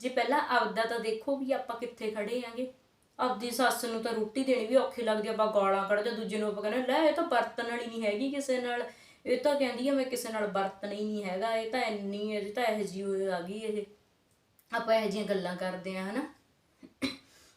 ਜੇ ਪਹਿਲਾਂ ਆਪਦਾ ਤਾਂ ਦੇਖੋ ਵੀ ਆਪਾਂ ਕਿੱਥੇ ਖੜੇ ਆਂਗੇ। ਆਪਦੀ ਸੱਸ ਨੂੰ ਤਾਂ ਰੋਟੀ ਦੇਣੀ ਵੀ ਔਖੀ ਲੱਗਦੀ ਆ, ਆਪਾਂ ਗਾਲਾਂ ਕੱਢਦੇ ਦੂਜੇ ਨੂੰ ਆਪਾਂ ਕਹਿੰਦੇ ਲੈ ਇਹ ਤਾਂ ਵਰਤਣ ਵਾਲੀ ਨਹੀਂ ਹੈਗੀ ਕਿਸੇ ਨਾਲ। ਇਹ ਤਾਂ ਕਹਿੰਦੀ ਆ ਮੈਂ ਕਿਸੇ ਨਾਲ ਵਰਤਣਾ ਹੀ ਨਹੀਂ ਹੈਗਾ ਇਹ ਤਾਂ ਇੰਨੀ ਇਹ ਤਾਂ ਇਹੋ ਜਿਹੀ ਆ ਗਈ ਇਹ। ਆਪਾਂ ਇਹੋ ਜਿਹੀਆਂ ਗੱਲਾਂ ਕਰਦੇ ਆ ਹਨਾ।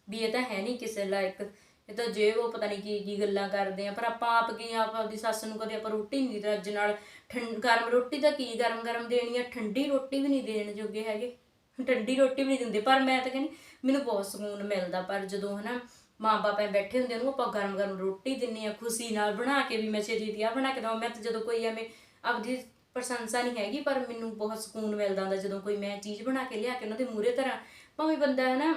ਵੀ ਇਹ ਤਾਂ ਹੈ ਨਹੀਂ ਕਿਸੇ ਲਾਇਕ। ਇਹ ਤਾਂ ਜੇ ਉਹ ਪਤਾ ਨਹੀਂ ਕੀ ਕੀ ਗੱਲਾਂ ਕਰਦੇ ਆ ਪਰ ਆਪਾਂ ਆਪ ਕੀ ਆਪ ਆਪਦੀ ਸੱਸ ਨੂੰ ਕਦੇ ਆਪਾਂ ਰੋਟੀ ਨਹੀਂ ਰੱਜ ਨਾਲ ਠੰਡ ਗਰਮ ਰੋਟੀ ਤਾਂ ਕੀ ਗਰਮ ਗਰਮ ਦੇਣੀ ਆ ਠੰਡੀ ਰੋਟੀ ਵੀ ਨਹੀਂ ਦੇਣ ਜੋਗੇ ਹੈਗੇ। ਠੰਡੀ ਰੋਟੀ ਵੀ ਨਹੀਂ ਦਿੰਦੇ, ਪਰ ਮੈਂ ਤਾਂ ਕਹਿੰਦੀ ਮੈਨੂੰ ਬਹੁਤ ਸਕੂਨ ਮਿਲਦਾ, ਪਰ ਜਦੋਂ ਹਨਾ ਮਾਂ-ਬਾਪ ਬੈਠੇ ਹੁੰਦੇ ਉਹਨੂੰ ਆਪਾਂ ਗਰਮ ਗਰਮ ਰੋਟੀ ਦਿੰਨੇ ਆ ਖੁਸ਼ੀ ਨਾਲ ਬਣਾ ਕੇ ਵੀ ਮੈਂ ਛੇਤੀ ਦੀ ਆ ਬਣਾ ਕੇ ਦਵਾਂ। ਮੈਂ ਤਾਂ ਜਦੋਂ ਕੋਈ ਐਵੇਂ ਆਪਦੀ ਪ੍ਰਸ਼ੰਸਾ ਨਹੀਂ ਹੈਗੀ, ਪਰ ਮੈਨੂੰ ਬਹੁਤ ਸਕੂਨ ਮਿਲਦਾ ਹੁੰਦਾ ਜਦੋਂ ਕੋਈ ਮੈਂ ਚੀਜ਼ ਬਣਾ ਕੇ ਲਿਆ ਕੇ ਉਹਨਾਂ ਦੇ ਮੂਹਰੇ ਤਰ੍ਹਾਂ ਭਾਵੇਂ ਬੰਦਾ ਹੈ ਨਾ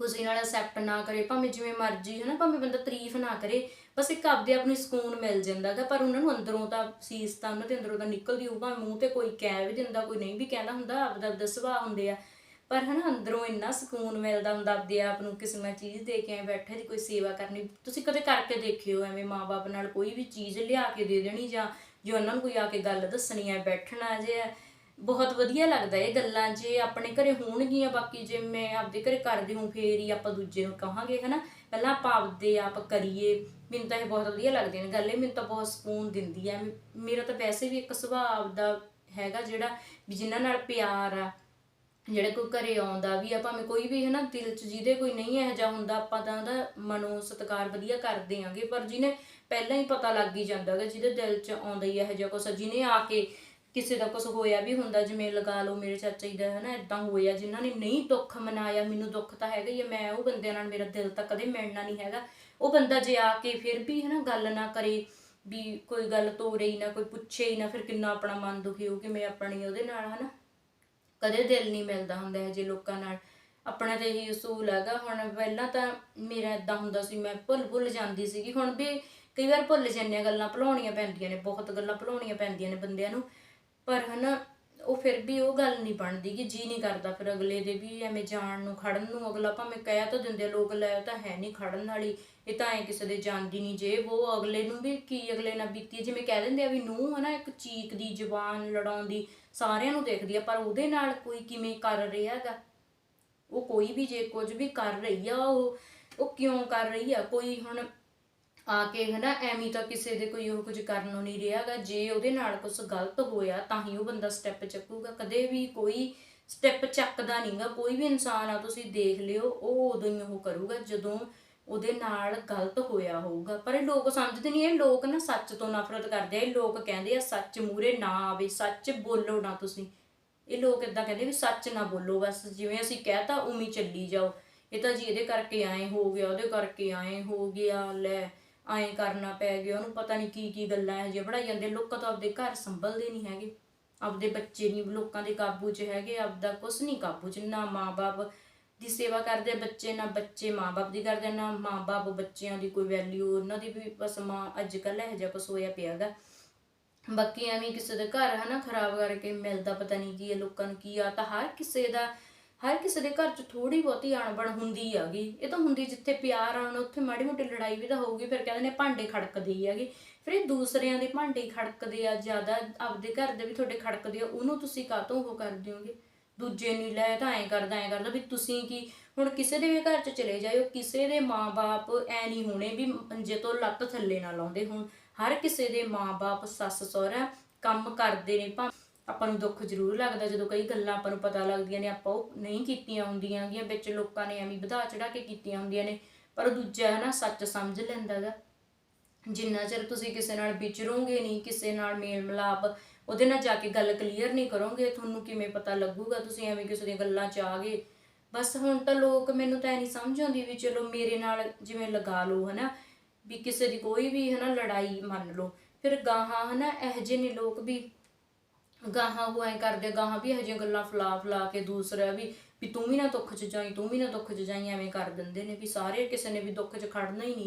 ਖੁਸ਼ੀ ਨਾਲ ਅਸੈਪਟ ਨਾ ਕਰੇ, ਭਾਵੇਂ ਜਿਵੇਂ ਮਰਜ਼ੀ ਹੈ ਨਾ ਭਾਵੇਂ ਬੰਦਾ ਤਾਰੀਫ ਨਾ ਕਰੇ, ਬਸ ਇੱਕ ਆਪਦੇ ਆਪ ਨੂੰ ਸਕੂਨ ਮਿਲ ਜਾਂਦਾਗਾ ਪਰ ਉਹਨਾਂ ਨੂੰ ਅੰਦਰੋਂ ਤਾਂ ਸੀਸ ਤਾਂ ਉਹਨਾਂ ਦੇ ਅੰਦਰੋਂ ਤਾਂ ਨਿਕਲਦੀ ਹੋਊ, ਭਾਵੇਂ ਮੂੰਹ ਤੇ ਕੋਈ ਕਹਿ ਵੀ ਦਿੰਦਾ, ਕੋਈ ਨਹੀਂ ਵੀ ਕਹਿੰਦਾ ਹੁੰਦਾ, ਆਪਦਾ ਆਪਦਾ ਸੁਭਾਅ ਹੁੰਦੇ ਆ। ਪਰ ਹਨਾ, ਅੰਦਰੋਂ ਇੰਨਾ ਸਕੂਨ ਮਿਲਦਾ ਹੁੰਦਾ ਆਪਦੇ ਆਪ ਨੂੰ ਕਿਸੇ ਨਾਲ ਚੀਜ਼ ਦੇ ਕੇ ਐ ਬੈਠੇ ਦੀ, ਕੋਈ ਸੇਵਾ ਕਰਨੀ, ਤੁਸੀਂ ਕਦੇ ਕਰਕੇ ਦੇਖਿਓ, ਐਵੇਂ ਮਾਪੇ ਨਾਲ ਕੋਈ ਵੀ ਚੀਜ਼ ਲਿਆ ਕੇ ਦੇ ਦੇਣੀ ਜਾਂ ਜੇ ਉਹਨਾਂ ਨੂੰ ਕੋਈ ਆ ਕੇ ਗੱਲ ਦੱਸਣੀ ਐ ਬੈਠਣਾ ਜੇ ਬਹੁਤ ਵਧੀਆ ਲੱਗਦਾ ਇਹ ਗੱਲਾਂ, ਜੇ ਆਪਣੇ ਘਰੇ ਹੋਣਗੀਆਂ, ਬਾਕੀ ਜੇ ਮੈਂ ਆਪਦੇ ਘਰੇ ਕਰਦੀ ਹੂੰ, ਫੇਰ ਹੀ ਆਪਾਂ ਦੂਜੇ ਨੂੰ ਕਹਾਂਗੇ, ਹਨਾ? ਪਹਿਲਾਂ ਆਪਾਂ ਆਪਦੇ ਆਪ ਕਰੀਏ, ਮੈਨੂੰ ਤਾਂ ਇਹ ਬਹੁਤ ਵਧੀਆ ਲੱਗਦੀਆਂ ਨੇ। ਗੱਲ ਮੈਨੂੰ ਤਾਂ ਬਹੁਤ ਸਕੂਨ ਦਿੰਦੀ ਹੈ ਮੇਰਾ ਤਾਂ ਵੈਸੇ ਵੀ ਇੱਕ ਸੁਭਾਅ ਦਾ ਹੈਗਾ ਜਿਹੜਾ ਵੀ ਜਿਨ੍ਹਾਂ ਨਾਲ ਪਿਆਰ ਆ, ਜਿਹੜਾ ਕੋਈ ਘਰੇ ਆਉਂਦਾ ਵੀ ਆ, ਭਾਵੇਂ ਕੋਈ ਵੀ ਹੈ ਨਾ ਦਿਲ 'ਚ ਜਿਹਦੇ ਕੋਈ ਨਹੀਂ ਇਹੋ ਜਿਹਾ ਹੁੰਦਾ, ਆਪਾਂ ਤਾਂ ਉਹਦਾ ਮਨੋ ਸਤਿਕਾਰ ਵਧੀਆ ਕਰਦੇ ਆਂਗੇ। ਪਰ ਜਿਹਨੇ ਪਹਿਲਾਂ ਹੀ ਪਤਾ ਲੱਗ ਹੀ ਜਾਂਦਾਗਾ ਜਿਹਦੇ ਦਿਲ 'ਚ ਆਉਂਦਾ ਹੀ ਇਹੋ ਜਿਹਾ ਕੁਛ ਜਿਹਨੇ ਆ ਕੇ ਕਿਸੇ ਦਾ ਕੁਝ ਹੋਇਆ ਵੀ ਹੁੰਦਾ, ਜਿਵੇਂ ਲਗਾ ਲਓ ਮੇਰੇ ਚਾਚਾ ਜੀ ਦਾ ਹੈ ਇਦਾਂ ਹੋਇਆ, ਜਿਨ੍ਹਾਂ ਨੇ ਨਹੀਂ ਦੁੱਖ ਮਨਾਇਆ, ਮੈਨੂੰ ਦੁੱਖ ਤਾਂ ਹੈਗਾ ਹੀ ਆ, ਮੈਂ ਉਹ ਬੰਦਿਆਂ ਨਾਲ ਮੇਰਾ ਦਿਲ ਤਾਂ ਕਦੇ ਮਿਲਣਾ ਨਹੀਂ ਹੈਗਾ। ਉਹ ਬੰਦਾ ਜੇ ਆ ਕੇ ਫਿਰ ਵੀ ਹੈ ਗੱਲ ਨਾ ਕਰੇ, ਵੀ ਕੋਈ ਗੱਲ ਤੋਰੇ ਹੀ ਨਾ, ਕੋਈ ਪੁੱਛੇ ਹੀ ਨਾ, ਫਿਰ ਕਿੰਨਾ ਆਪਣਾ ਮਨ ਦੁਖੀ ਹੋ ਕਿ ਮੈਂ ਆਪਣੀ ਉਹਦੇ ਨਾਲ ਹਨਾ। ਕਦੇ ਦਿਲ ਨਹੀਂ ਮਿਲਦਾ ਹੁੰਦਾ ਹੈ ਜੇ ਲੋਕਾਂ ਨਾਲ। ਆਪਣਾ ਤਾਂ ਇਹੀ ਅਸੂਲ ਹੈਗਾ, ਹੁਣ ਪਹਿਲਾਂ ਤਾਂ ਮੇਰਾ ਇਦਾਂ ਹੁੰਦਾ ਸੀ, ਮੈਂ ਭੁੱਲ ਭੁੱਲ ਜਾਂਦੀ ਸੀਗੀ। ਹੁਣ ਵੀ ਕਈ ਵਾਰ ਭੁੱਲ ਜਾਂਦੀਆਂ ਗੱਲਾਂ ਭੁਲਾਉਣੀਆਂ ਪੈਂਦੀਆਂ ਨੇ, ਬਹੁਤ ਗੱਲਾਂ ਭੁਲਾਉਣੀਆਂ ਪੈਂਦੀਆਂ ਨੇ ਬੰਦਿਆਂ ਨੂੰ। ਪਰ ਹਨਾ, ਉਹ ਫਿਰ ਵੀ ਉਹ ਗੱਲ ਨਹੀਂ ਬਣਦੀ ਕਿ ਜੀ ਨਹੀਂ ਕਰਦਾ ਫਿਰ ਅਗਲੇ ਦੇ ਵੀ ਐਵੇਂ ਜਾਣ ਨੂੰ, ਖੜਨ ਨੂੰ। ਅਗਲਾ ਭਾਵੇਂ ਕਹਿ ਤਾਂ ਦਿੰਦੇ ਲੋਕ ਲੈ ਉਹ ਤਾਂ ਹੈ ਨਹੀਂ ਖੜਨ ਵਾਲੀ। ਇਹ ਤਾਂ ਐ ਕਿਸੇ ਦੇ ਜਾਂਦੀ ਨਹੀਂ ਜੇ। ਉਹ ਅਗਲੇ ਨੂੰ ਵੀ ਕੀ ਅਗਲੇ ਨਾਲ ਬੀਤੀ ਜਿਵੇਂ ਕਹਿ ਦਿੰਦੇ ਆ ਵੀ ਨੂੰ ਹਨਾ, ਇੱਕ ਚੀਕ ਦੀ ਜ਼ੁਬਾਨ ਲੜਾਉਂਦੀ ਸਾਰਿਆਂ ਨੂੰ ਦੇਖਦੀ ਆ, ਪਰ ਉਹਦੇ ਨਾਲ ਕੋਈ ਕਿਵੇਂ ਕਰ ਰਿਹਾ ਹੈਗਾ? ਉਹ ਕੋਈ ਵੀ ਜੇ ਕੁਝ ਵੀ ਕਰ ਰਹੀ ਆ, ਉਹ ਉਹ ਕਿਉਂ ਕਰ ਰਹੀ ਆ? ਕੋਈ ਹੁਣ ਆ ਕੇ ਹਨਾ, ਐਵੇਂ ਤਾਂ ਕਿਸੇ ਦੇ ਕੋਈ ਉਹ ਕੁਝ ਕਰਨ ਨੂੰ ਨਹੀਂ ਰਿਹਾਗਾ ਜੇ ਉਹਦੇ ਨਾਲ ਕੁਝ ਗਲਤ ਹੋਇਆ, ਤਾਂ ਹੀ ਉਹ ਬੰਦਾ ਸਟੈਪ ਚੱਕੂਗਾ। ਕਦੇ ਵੀ ਕੋਈ ਸਟੈਪ ਚੱਕਦਾ ਨਹੀਂਗਾ ਕੋਈ ਵੀ ਇਨਸਾਨ ਆ, ਤੁਸੀਂ ਦੇਖ ਲਿਓ, ਉਹ ਉਦੋਂ ਹੀ ਉਹ ਕਰੂਗਾ, ਜਦੋਂ ਉਹਦੇ ਨਾਲ ਗਲਤ ਹੋਇਆ ਹੋਊਗਾ। ਪਰ ਇਹ ਲੋਕ ਸਮਝਦੇ ਨਹੀਂ, ਇਹ ਲੋਕ ਨਾ ਸੱਚ ਤੋਂ ਨਫ਼ਰਤ ਕਰਦੇ ਆ। ਇਹ ਲੋਕ ਕਹਿੰਦੇ ਆ, ਸੱਚ ਮੂਰੇ ਨਾ ਆਵੇ, ਸੱਚ ਬੋਲੋ ਨਾ ਤੁਸੀਂ। ਇਹ ਲੋਕ ਇਦਾਂ ਕਹਿੰਦੇ ਵੀ ਸੱਚ ਨਾ ਬੋਲੋ, ਬਸ ਜਿਵੇਂ ਅਸੀਂ ਕਹਿਤਾ ਉਵੇਂ ਚੱਲੀ ਜਾਓ। ਇਹ ਤਾਂ ਜੀ ਇਹਦੇ ਕਰਕੇ ਆਏ ਹੋ ਗਿਆ, ਉਹਦੇ ਕਰਕੇ ਆਏ ਹੋ ਗਿਆ, ਲੈ। ਐਂ ਕਰਨਾ ਪੈ ਗਿਆ, ਉਹਨੂੰ ਪਤਾ ਨਹੀਂ ਕੀ ਕੀ ਗੱਲਾਂ ਇਹ ਜਿਹੀਆਂ ਬਣਾਈ ਜਾਂਦੇ। ਲੋਕਾਂ ਤਾਂ ਆਪਦੇ ਘਰ ਸੰਭਲਦੇ ਨਹੀਂ ਹੈਗੇ। ਆਪਦੇ ਬੱਚੇ ਨਹੀਂ ਲੋਕਾਂ ਦੇ ਕਾਬੂ 'ਚ ਹੈਗੇ, ਆਪਦਾ ਕੁਛ ਨਹੀਂ ਕਾਬੂ 'ਚ। ਨਾ ਮਾਂ-ਬਾਪ ਦੀ ਸੇਵਾ ਕਰਦੇ ਬੱਚੇ, ਨਾ ਬੱਚੇ ਮਾਂ-ਬਾਪ ਦੀ ਕਰਦੇ, ਨਾ ਮਾਂ-ਬਾਪ ਬੱਚਿਆਂ ਦੀ ਕੋਈ ਵੈਲਿਊ ਉਹਨਾਂ ਦੀ ਵੀ ਬਸ ਮਾਂ ਅੱਜ ਕੱਲ੍ਹ ਇਹੋ ਜਿਹਾ ਕੁਛ ਹੋਇਆ ਪਿਆਗਾ ਬਾਕੀ ਐਵੇਂ ਕਿਸੇ ਦੇ ਘਰ ਹਨਾ ਖਰਾਬ ਕਰਕੇ ਮਿਲਦਾ ਪਤਾ ਨਹੀਂ ਕੀ ਹੈ, ਲੋਕਾਂ ਨੂੰ ਕੀ ਆ, ਤਾਂ ਹਰ ਕਿਸੇ ਦਾ ਹਰ ਕਿਸੇ ਦੇ ਘਰ 'ਚ ਥੋੜੀ ਬਹੁਤੀ ਅਣਬਣ ਹੁੰਦੀ ਹੈਗੀ। ਇਹ ਤਾਂ ਹੁੰਦੀ ਜਿੱਥੇ ਪਿਆਰ ਆਉਣ, ਉੱਥੇ ਮਾੜੀ ਮੋਟੀ ਲੜਾਈ ਵੀ ਤਾਂ ਹੋਊਗੀ, ਫਿਰ ਕਹਿੰਦੇ ਨੇ ਭਾਂਡੇ ਖੜਕਦੇ ਹੀ ਹੈਗੇ। ਫਿਰ ਇਹ ਦੂਸਰਿਆਂ ਦੇ ਭਾਂਡੇ ਖੜਕਦੇ ਆ, ਜ਼ਿਆਦਾ ਆਪਦੇ ਘਰ ਦੇ ਵੀ ਤੁਹਾਡੇ ਖੜਕਦੇ ਆ, ਉਹਨੂੰ ਤੁਸੀਂ ਕਾਹਤੋਂ ਉਹ ਕਰਦੇ ਹੋਗੇ? ਦੂਜੇ ਨਹੀਂ ਲੈ ਤਾਂ ਐਂ ਕਰਦਾ ਐਂ ਕਰਦਾ ਵੀ ਤੁਸੀਂ ਕੀ, ਹੁਣ ਕਿਸੇ ਦੇ ਵੀ ਘਰ 'ਚ ਚਲੇ ਜਾਇਓ, ਕਿਸੇ ਦੇ ਮਾਂ-ਬਾਪ ਐ ਨਹੀਂ ਹੋਣੇ ਵੀ ਮੰਜੇ ਤੋਂ ਲੱਤ ਥੱਲੇ ਨਾ ਲਾਉਂਦੇ ਹੁਣ। ਹਰ ਕਿਸੇ ਦੇ ਮਾਂ-ਬਾਪ ਸੱਸ ਸਹੁਰਾ ਕੰਮ ਕਰਦੇ ਨੇ ਭਾਵੇਂ ਆਪਾਂ ਨੂੰ ਦੁੱਖ ਜ਼ਰੂਰ ਲੱਗਦਾ ਜਦੋਂ ਕਈ ਗੱਲਾਂ ਆਪਾਂ ਨੂੰ ਪਤਾ ਲੱਗਦੀਆਂ ਨੇ, ਆਪਾਂ ਉਹ ਨਹੀਂ ਕੀਤੀਆਂ ਹੁੰਦੀਆਂ ਗੀਆਂ ਵਿੱਚ ਲੋਕਾਂ ਨੇ ਐਵੇਂ ਵਧਾ ਚੜਾ ਕੇ ਕੀਤੀਆਂ ਹੁੰਦੀਆਂ ਨੇ, ਪਰ ਉਹ ਦੂਜਾ ਹੈ ਨਾ, ਸੱਚ ਸਮਝ ਲੈਂਦਾ ਗਾ ਜਿੰਨਾ ਚਿਰ ਤੁਸੀਂ ਕਿਸੇ ਨਾਲ ਵਿਚਰੋਗੇ ਨਹੀਂ, ਕਿਸੇ ਨਾਲ ਮੇਲ ਮਿਲਾਪ ਉਹਦੇ ਨਾਲ ਜਾ ਕੇ ਗੱਲ ਕਲੀਅਰ ਨਹੀਂ ਕਰੋਗੇ, ਤੁਹਾਨੂੰ ਕਿਵੇਂ ਪਤਾ ਲੱਗੂਗਾ, ਤੁਸੀਂ ਐਵੇਂ ਕਿਸੇ ਦੀਆਂ ਗੱਲਾਂ ਚ ਆ ਗਏ। ਬਸ ਹੁਣ ਤਾਂ ਲੋਕ ਮੈਨੂੰ ਤਾਂ ਇਹ ਨਹੀਂ ਸਮਝ ਆਉਂਦੀ ਵੀ ਚਲੋ ਮੇਰੇ ਨਾਲ ਜਿਵੇਂ ਲਗਾ ਲਓ, ਹਨਾ, ਵੀ ਕਿਸੇ ਦੀ ਕੋਈ ਵੀ, ਹਨਾ, ਲੜਾਈ ਮੰਨ ਲਓ। ਫਿਰ ਗਾਹਾਂ, ਹਨਾ, ਇਹੋ ਜਿਹੇ ਨੇ ਲੋਕ ਵੀ ਗਾਹਾਂ ਉਹ ਐ ਕਰਦੇ, ਗਾਹਾਂ ਵੀ ਇਹੋ ਜਿਹੀਆਂ ਗੱਲਾਂ ਫਲਾ ਫਲਾ ਕੇ ਦੂਸਰਾ ਵੀ ਵੀ ਤੂੰ ਵੀ ਨਾ ਦੁੱਖ ਚ ਜਾਈ, ਤੂੰ ਵੀ ਨਾ ਦੁੱਖ ਚ ਜਾਈ, ਐਵੇਂ ਕਰ ਦਿੰਦੇ ਨੇ ਵੀ ਸਾਰੇ ਕਿਸੇ ਨੇ ਵੀ ਦੁੱਖ ਚ ਖੜਨਾ ਹੀ ਨਹੀਂ।